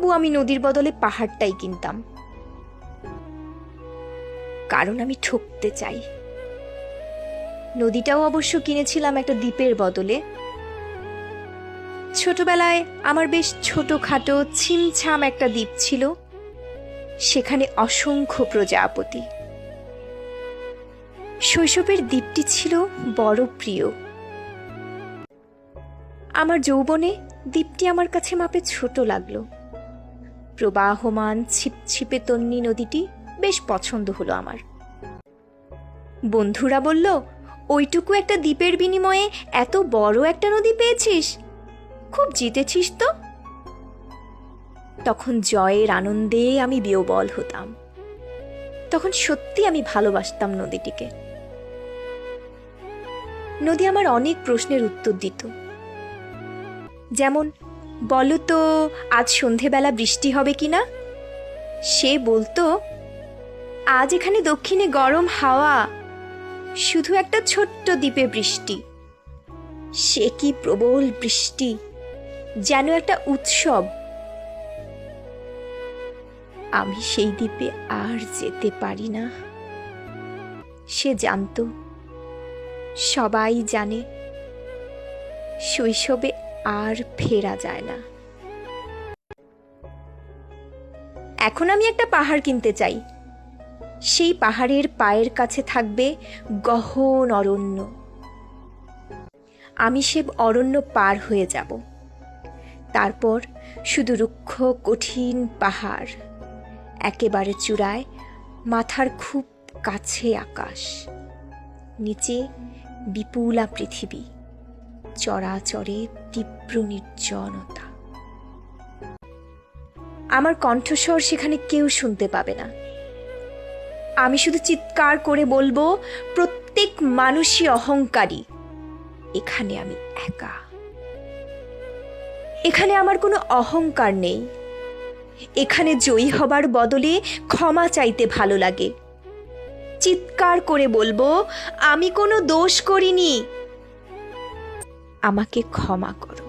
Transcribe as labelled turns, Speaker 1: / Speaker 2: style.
Speaker 1: তবু আমি নদীর বদলে পাহাড়টাই কিনতাম। কারণ আমি ঠকতে চাই। নদীটাও অবশ্য কিনেছিলাম একটা দ্বীপের বদলে। ছোটবেলায় আমার বেশ ছোটখাটো ছিমছাম একটা দ্বীপ ছিল। সেখানে অসংখ্য প্রজাপতি। শৈশবের দ্বীপটি ছিল বড় প্রিয়। আমার যৌবনে দ্বীপটি আমার কাছে মাপে ছোট লাগল। প্রবাহমান ছিপছিপে তন্নি নদীটি বেশ পছন্দ হলো আমার। বন্ধুরা বলল, ওইটুকু একটা দ্বীপের বিনিময়ে এত বড় একটা নদী পেয়েছিস? খুব জিতেছিস তো? তখন জয়ের আনন্দে আমি বিয়োবল হতাম। তখন সত্যি আমি ভালোবাসতাম নদীটিকে। নদী আমার অনেক প্রশ্নের উত্তর দিত। যেমন বলো তো, আজ সন্ধেবেলা বৃষ্টি হবে কি না সে বলতো, আজ এখানে দক্ষিণে গরম হাওয়া, শুধু একটা ছোট্ট দ্বীপে বৃষ্টি। সে কি প্রবল বৃষ্টি, যেন একটা উৎসব। আমি সেই দ্বীপে আর যেতে পারি না। সে জানতো, সবাই জানে, শৈশবে আর ফেরা যায় না। এখন আমি একটা পাহাড় কিনতে চাই। সেই পাহাড়ের পায়ের কাছে থাকবে গহন অরণ্য। আমি সে অরণ্য পার হয়ে যাব। তারপর শুধু রুক্ষ, কঠিন পাহাড়, একেবারে চূড়ায় মাথার খুব কাছে আকাশ, নিচে বিপুলা পৃথিবী। চরাচরে তীব্র নির্জনতা। আমার কণ্ঠস্বর সেখানে কেউ শুনতে পাবে না। আমি শুধু চিৎকার করে বলব, প্রত্যেক মানুষই অহংকারী। এখানে আমি একা। এখানে আমার কোনো অহংকার নেই। এখানে জয়ী হবার বদলে ক্ষমা চাইতে ভালো লাগে। চিৎকার করে বলব, আমি কোনো দোষ করিনি। আমাকে ক্ষমা করো।